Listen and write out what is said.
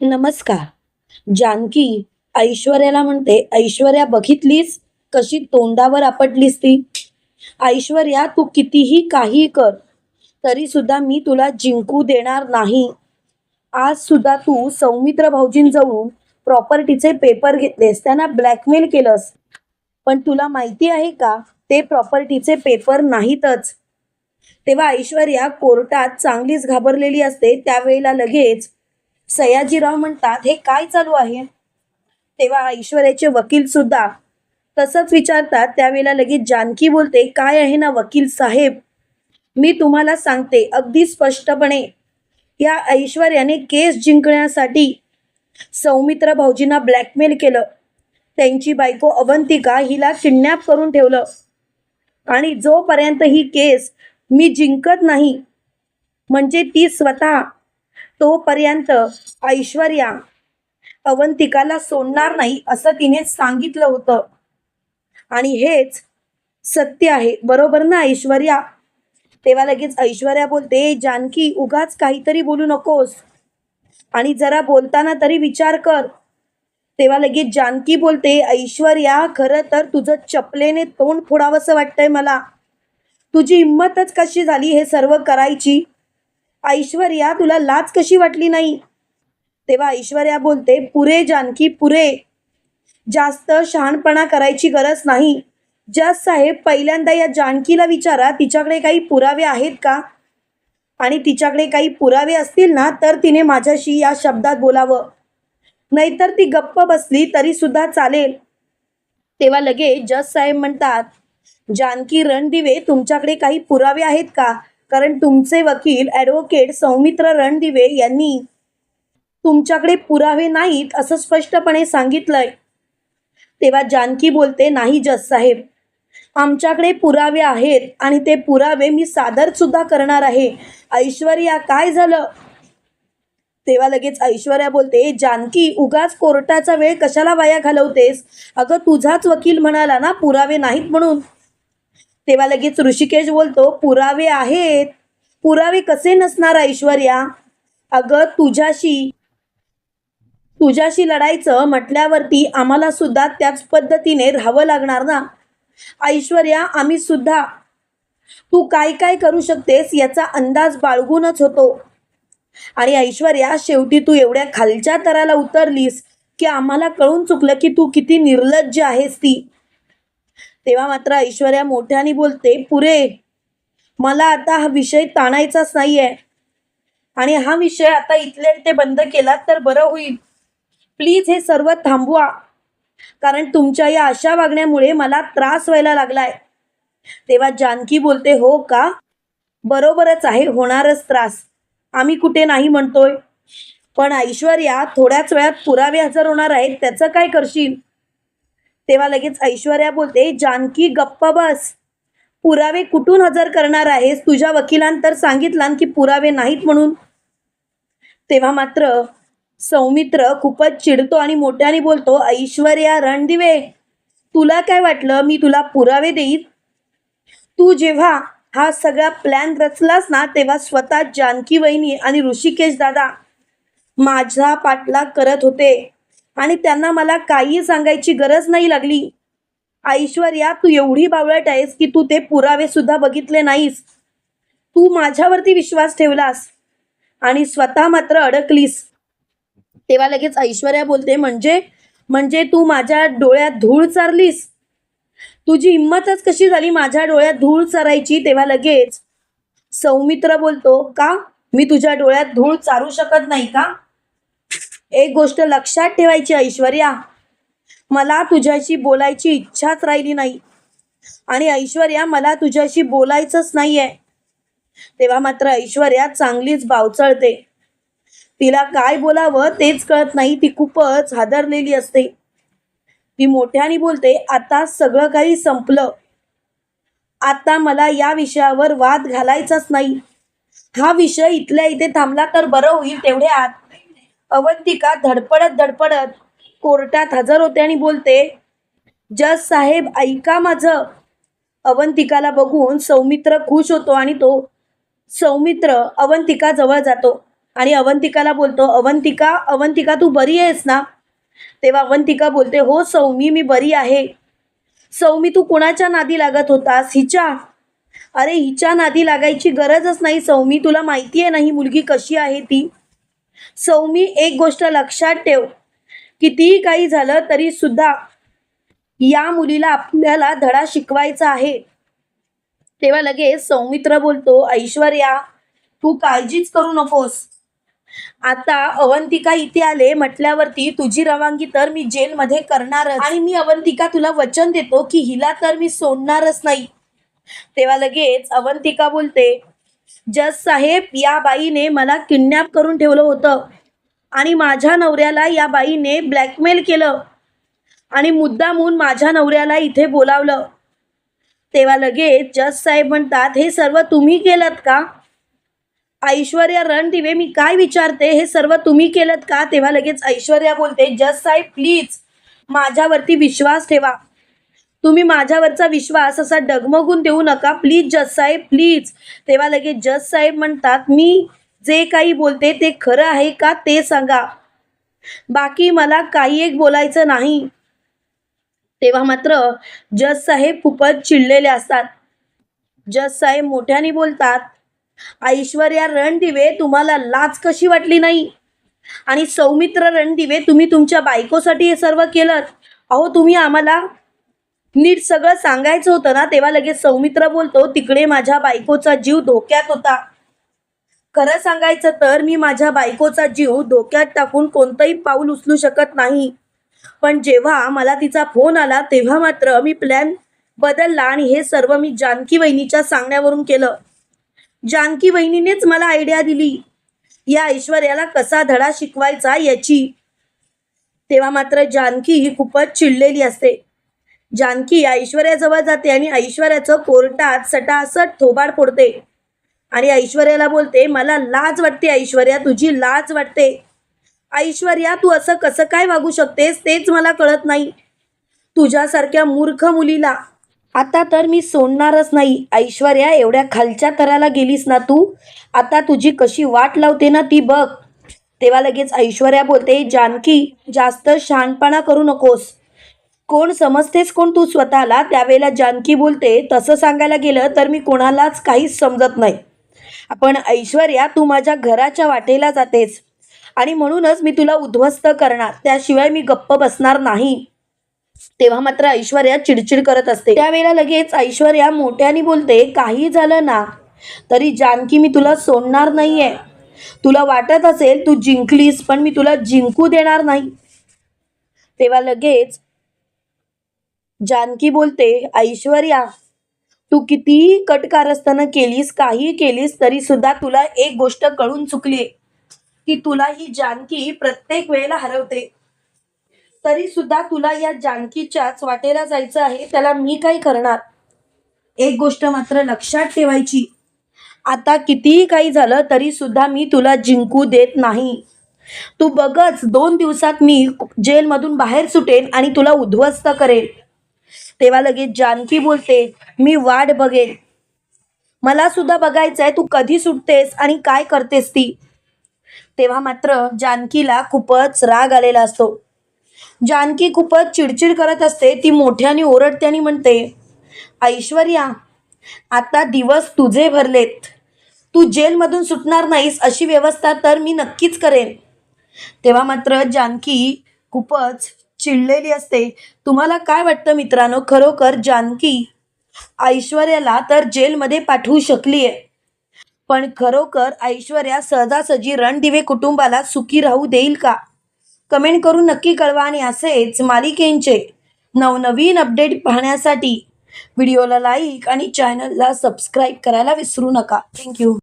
नमस्कार. जानकी ऐश्वर्याला म्हणते ऐश्वर्या बघितलीस? कशी तोंडावर आपटलीस ती? ऐश्वर्या तू कितीही काही कर तरी सुद्धा मी तुला जिंकू देणार नाही. आज सुद्धा तू सौमित्र भाऊजींजवळून प्रॉपर्टीचे पेपर घेतलेस त्यांना ब्लॅकमेल केलंस. पण तुला माहिती आहे का ते प्रॉपर्टीचे पेपर नाहीतच. तेव्हा ऐश्वर्या कोर्टात चांगलीच घाबरलेली असते त्यावेळेला लगेच सयाजीराव म्हणतात हे काय चालू आहे? तेव्हा ऐश्वर्याचे वकील सुद्धा तसंच विचारतात त्यावेळेला लगेच जानकी बोलते काय आहे ना वकील साहेब? मी तुम्हाला सांगते अगदी स्पष्टपणे या ऐश्वर्याने केस जिंकण्यासाठी सौमित्र भाऊजींना ब्लॅकमेल केलं. त्यांची बायको अवंतिका हिला किडनॅप करून ठेवलं. आणि जोपर्यंत ही केस मी जिंकत नाही म्हणजे ती स्वतः तोपर्यंत ऐश्वर्या अवंतिकाला सोडणार नाही असं तिने सांगितलं होतं. आणि हेच सत्य आहे. बरोबर ना ऐश्वर्या? तेव्हा लगेच ऐश्वर्या बोलते जानकी उगाच काहीतरी बोलू नकोस. आणि जरा बोलताना तरी विचार कर. तेव्हा लगेच जानकी बोलते ऐश्वर्या खरं तर तुझं चपलेने तोंड फोडावंसं वाटतंय मला. तुझी हिंमतच कशी झाली हे सर्व करायची? ऐश्वर्या तुला लाच कशी वाटली नाही? तेव्हा ऐश्वर्या बोलते पुरे जानकी पुरे. जास्त शहाणपणा करायची गरज नाही. जस साहेब पहिल्यांदा या जानकीला विचारा तिच्याकडे काही पुरावे आहेत का? आणि तिच्याकडे काही पुरावे असतील ना तर तिने माझ्याशी या शब्दात बोलावं. नाहीतर ती गप्प बसली तरी सुद्धा चालेल. तेव्हा लगेच जज साहेब म्हणतात जानकी रणदिवे तुमच्याकडे काही पुरावे आहेत का? कारण तुमचे वकील ॲडव्होकेट सौमित्र रणदिवे यांनी तुमच्याकडे पुरावे नाहीत असं स्पष्टपणे सांगितलंय. तेव्हा जानकी बोलते नाही जज साहेब. आमच्याकडे पुरावे आहेत आणि ते पुरावे मी सादर सुद्धा करणार आहे. ऐश्वर्या काय झालं? तेव्हा लगेच ऐश्वर्या बोलते जानकी उगाच कोर्टाचा वेळ कशाला वाया घालवतेस? अगं तुझाच वकील म्हणाला ना पुरावे नाहीत म्हणून. तेव्हा लगेच ऋषिकेश बोलतो पुरावे आहेत. पुरावे कसे नसणार ऐश्वर्या? अगं तुझ्याशी तुझ्याशी लढायचं म्हटल्यावरती आम्हाला सुद्धा त्याच पद्धतीने राहावं लागणार ना? ऐश्वर्या आम्ही सुद्धा तू काय काय करू शकतेस याचा अंदाज बाळगूनच होतो. आणि ऐश्वर्या शेवटी तू एवढ्या खालच्या तराला उतरलीस की आम्हाला कळून चुकलं की तू किती निर्लज्ज आहेस ती. तेव्हा मात्र ऐश्वर्या मोठ्याने बोलते पुरे मला आता हा विषय ताणायचाच नाहीये. आणि हा विषय आता इथले ते बंद केला तर बरं होईल. प्लीज हे सर्व थांबवा. कारण तुमच्या या अशा वागण्यामुळे मला त्रास व्हायला लागलाय. तेव्हा जानकी बोलते हो का? बरोबरच आहे होणारच त्रास. आम्ही कुठे नाही म्हणतोय. पण ऐश्वर्या थोड्याच वेळात पुरावे हजर होणार आहेत त्याचं काय करशील? तेव्हा लगेच ऐश्वर्या बोलते जानकी गप्प बस. पुरावे कुठून हजर करणार आहेस? तुझ्या वकिलांतर सांगितलान की पुरावे नाहीत म्हणून. तेव्हा मात्र सौमित्र खूपच चिडतो आणि मोठ्याने बोलतो ऐश्वर्या रणदिवे तुला काय वाटलं? मी तुला पुरावे देईन. तू जेव्हा हा सगळा प्लॅन रचलास ना तेव्हा स्वतः जानकी वहिनी आणि ऋषिकेश दादा माझा पाठलाग करत होते. आणि त्यांना मला काही सांगायची गरज नाही लागली. ऐश्वर्या तू एवढी बावळट आहेस की तू ते पुरावे सुद्धा बघितले नाहीस. तू माझ्यावरती विश्वास ठेवलास आणि स्वतः मात्र अडकलीस. तेव्हा लगेच ऐश्वर्या बोलते म्हणजे? म्हणजे तू माझ्या डोळ्यात धूळ चारलीस? तुझी हिंमतच कशी झाली माझ्या डोळ्यात धूळ चरायची? तेव्हा लगेच सौमित्र बोलतो का? मी तुझ्या डोळ्यात धूळ चारू शकत नाही का? एक गोष्ट लक्षात ठेवायची ऐश्वर्या. मला तुझ्याशी बोलायची इच्छाच राहिली नाही. आणि ऐश्वर्या मला तुझ्याशी बोलायचंच नाहीये. तेव्हा मात्र ऐश्वर्या चांगलीच बावचळते. तिला काय बोलावं तेच कळत नाही ती खूपच हादरलेली असते. ती मोठ्याने बोलते आता सगळं काही संपलं. आता मला या विषयावर वाद घालायचाच नाही. हा विषय इथल्या इथे थांबला तर बरं होईल तेवढ्यात. अवंतिका धडपडत धडपडत कोर्टात हजर होते आणि बोलते जज साहेब ऐका माझं. अवंतिकाला बघून सौमित्र खुश होतो आणि तो सौमित्र अवंतिका जवळ जातो. आणि अवंतिकाला बोलतो अवंतिका अवंतिका तू बरी आहेस ना? तेव्हा अवंतिका बोलते हो सौमी मी बरी आहे. सौमी तू कुणाच्या नादी लागत होतास? हिच्या. अरे हिच्या नादी लागायची गरजच नाही सौमी तुला माहिती आहे ना ही मुलगी कशी आहे ती? सौमी एक गोष्ट लक्षात ठेव. कितीही काही झालं तरी सुद्धा या मुलीला आपल्याला धडा शिकवायचा आहे. तेव्हा लगेच सौमित्र बोलतो ऐश्वर्या तू काळजीच करू नकोस. आता अवंतिका इथे आले म्हटल्यावरती तुझी रवानगी तर मी जेलमध्ये करणारच. आणि मी अवंतिका तुला वचन देतो की हिला तर मी सोडणारच नाही. तेव्हा लगेच अवंतिका बोलते जज साहेब या बाईने मला किडनॅप करून ठेवलं होतं. आणि माझ्या नवऱ्याला या बाईने ब्लॅकमेल केलं. आणि मुद्दामून माझ्या नवऱ्याला इथे बोलावलं. तेव्हा लगेच जज साहेब म्हणतात हे सर्व तुम्ही केलं का? ऐश्वर्या रणदिवे मी काय विचारते? हे सर्व तुम्ही केलं का? तेव्हा लगेच ऐश्वर्या बोलते जज साहेब प्लीज माझ्यावरती विश्वास ठेवा. तुम्ही माझ्यावरचा विश्वास असा डगमगून देऊ नका. प्लीज जज साहेब प्लीज तेव्हा लगेच जज साहेब म्हणतात मी जे काही बोलते ते खरं आहे का ते सांगा. बाकी मला काही एक बोलायचं नाही. तेव्हा मात्र जज साहेब खूपच चिडलेले असतात. जज साहेब मोठ्याने बोलतात ऐश्वर्या रणदिवे तुम्हाला लाच कशी वाटली नाही? आणि सौमित्र रणदिवे तुम्ही तुमच्या बायकोसाठी हे सर्व केलं अहो तुम्ही आम्हाला नीट सगळं सांगायचं होतं ना तेव्हा लगेच सौमित्र बोलतो तिकडे माझ्या बायकोचा जीव धोक्यात होता. खरं सांगायचं तर मी माझ्या बायकोचा जीव धोक्यात टाकून कोणतंही पाऊल उचलू शकत नाही. पण जेव्हा मला तिचा फोन आला तेव्हा मात्र मी प्लॅन बदलला आणि हे सर्व मी जानकी वहिनीच्या सांगण्यावरून केलं. जानकी वहिनीनेच मला आयडिया दिली. या ऐश्वर्याला कसा धडा शिकवायचा याची. तेव्हा मात्र जानकी ही खूपच चिडलेली असते. जानकी ऐश्वर्याजवळ जाते आणि ऐश्वर्याचं कोर्टात सटासट थोबाड फोडते. आणि ऐश्वर्याला बोलते मला लाज वाटते ऐश्वर्या तुझी लाज वाटते. ऐश्वर्या तू असं कसं काय वागू शकतेस तेच मला कळत नाही. तुझ्यासारख्या मूर्ख मुलीला आता तर मी सोडणारच नाही. ऐश्वर्या एवढ्या खालच्या तराला गेलीस ना तू? आता तुझी कशी वाट लावते ना ती बघ. तेव्हा लगेच ऐश्वर्या बोलते जानकी जास्त शहाणपणा करू नकोस. कोण समजतेस कोण तू स्वतःला? त्यावेळेला जानकी बोलते तसं सांगायला गेलं तर मी कोणालाच काहीच समजत नाही. पण ऐश्वर्या तू माझ्या घराच्या वाटेला जातेस. आणि म्हणूनच मी तुला उद्ध्वस्त करणार. त्याशिवाय मी गप्प बसणार नाही. तेव्हा मात्र ऐश्वर्या चिडचिड करत असते. त्यावेळेला लगेच ऐश्वर्या मोठ्याने बोलते काही झालं ना? तरी जानकी मी तुला सोडणार नाहीये. तुला वाटत असेल तू जिंकलीस पण मी तुला जिंकू देणार नाही. तेव्हा लगेच जानकी बोलते ऐश्वर्या तू कितीही कटकारस्थानं केलीस काही केलीस तरी सुद्धा तुला एक गोष्ट कळून चुकली. की तुला ही जानकी प्रत्येक वेळेला हरवते. तरी सुद्धा तुला या जानकीच्याच वाटेला जायचं आहे त्याला मी काय करणार? एक गोष्ट मात्र लक्षात ठेवायची. आता कितीही काही झालं तरी सुद्धा मी तुला जिंकू देत नाही. तू बघच दोन दिवसात मी जेलमधून बाहेर सुटेन आणि तुला उद्ध्वस्त करेन तेव्हा लगेच जानकी बोलते मी वाट बघेन. मला सुद्धा बघायचं आहे तू कधी सुटतेस आणि काय करतेस ती? तेव्हा मात्र जानकीला खूपच राग आलेला असतो. जानकी खूपच चिडचिड करत असते ती मोठ्याने ओरडते आणि म्हणते ऐश्वर्या आता दिवस तुझे भरलेत. तू जेलमधून सुटणार नाहीस अशी व्यवस्था तर मी नक्कीच करेन. तेव्हा मात्र जानकी खूपच चिडलेली असते. तुम्हाला काय वाटतं मित्रांनो? खरोखर जानकी ऐश्वर्याला तर जेलमध्ये पाठवू शकली आहे पण खरोखर ऐश्वर्या सहजासहजी रणदिवे कुटुंबाला सुखी राहू देईल का? कमेंट करून नक्की कळवा आणि असेच मालिकेंचे नवनवीन अपडेट पाहण्यासाठी व्हिडिओला लाईक आणि चॅनलला सबस्क्राईब करायला विसरू नका. थँक्यू.